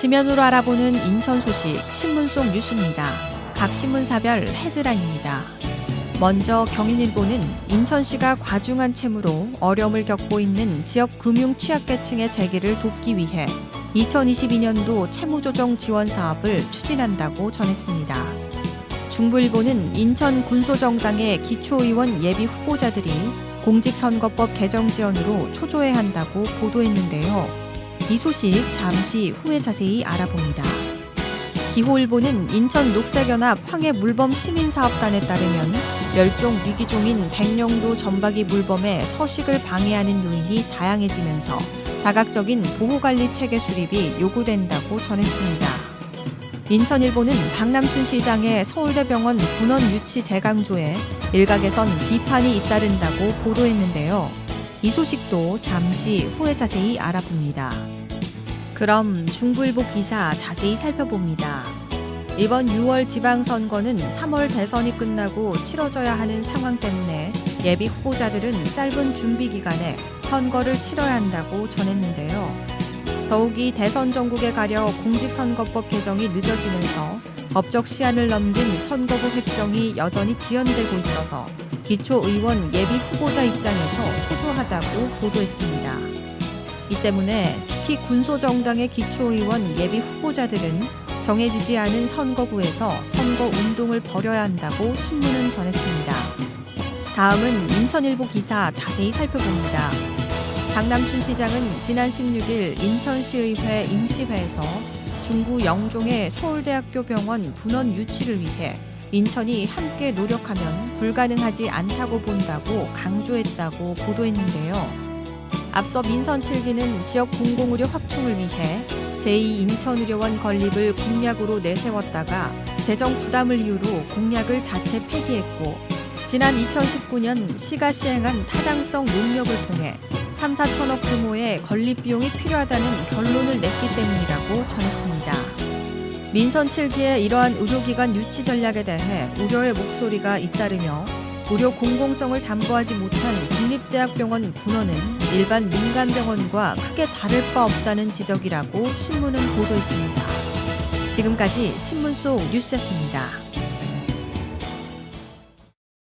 지면으로 알아보는 인천 소식 신문 속 뉴스입니다. 각 신문사별 헤드라인입니다. 먼저 경인일보는 인천시가 과중한 채무로 어려움을 겪고 있는 지역 금융 취약계층의 재기를 돕기 위해 2022년도 채무조정 지원 사업을 추진한다고 전했습니다. 중부일보는 인천 군소정당의 기초의원 예비 후보자들이 공직선거법 개정 지원으로 초조해 한다고 보도했는데요. 이 소식 잠시 후에 자세히 알아봅니다. 기호일보는 인천 녹색연합 황해 물범 시민사업단에 따르면 멸종 위기종인 백령도 점박이 물범의 서식을 방해하는 요인이 다양해지면서 다각적인 보호관리 체계 수립이 요구된다고 전했습니다. 인천일보는 박남춘 시장의 서울대병원 분원 유치 재강조에 일각에선 비판이 잇따른다고 보도했는데요. 이 소식도 잠시 후에 자세히 알아봅니다. 그럼 중부일보 기사 자세히 살펴봅니다. 이번 6월 지방선거는 3월 대선이 끝나고 치러져야 하는 상황 때문에 예비 후보자들은 짧은 준비 기간에 선거를 치러야 한다고 전했는데요. 더욱이 대선 전국에 가려 공직선거법 개정이 늦어지면서 법적 시한을 넘긴 선거구 획정이 여전히 지연되고 있어서 기초의원 예비 후보자 입장에서 초조하다고 보도했습니다. 이 때문에 특히 군소정당의 기초의원 예비 후보자들은 정해지지 않은 선거구에서 선거 운동을 벌여야 한다고 신문은 전했습니다. 다음은 인천일보 기사 자세히 살펴봅니다. 박남춘 시장은 지난 16일 인천시의회 임시회에서 중구 영종의 서울대학교 병원 분원 유치를 위해 인천이 함께 노력하면 불가능하지 않다고 본다고 강조했다고 보도했는데요. 앞서 민선 7기는 지역 공공의료 확충을 위해 제2인천의료원 건립을 공약으로 내세웠다가 재정 부담을 이유로 공약을 자체 폐기했고 지난 2019년 시가 시행한 타당성 논력을 통해 3, 4천억 규모의 건립 비용이 필요하다는 결론을 냈기 때문이라고 전했습니다. 민선 7기의 이러한 의료기관 유치 전략에 대해 우려의 목소리가 잇따르며 의료 공공성을 담보하지 못한 국립대학병원 분원은 일반 민간병원과 크게 다를 바 없다는 지적이라고 신문은 보도했습니다. 지금까지 신문 속 뉴스였습니다.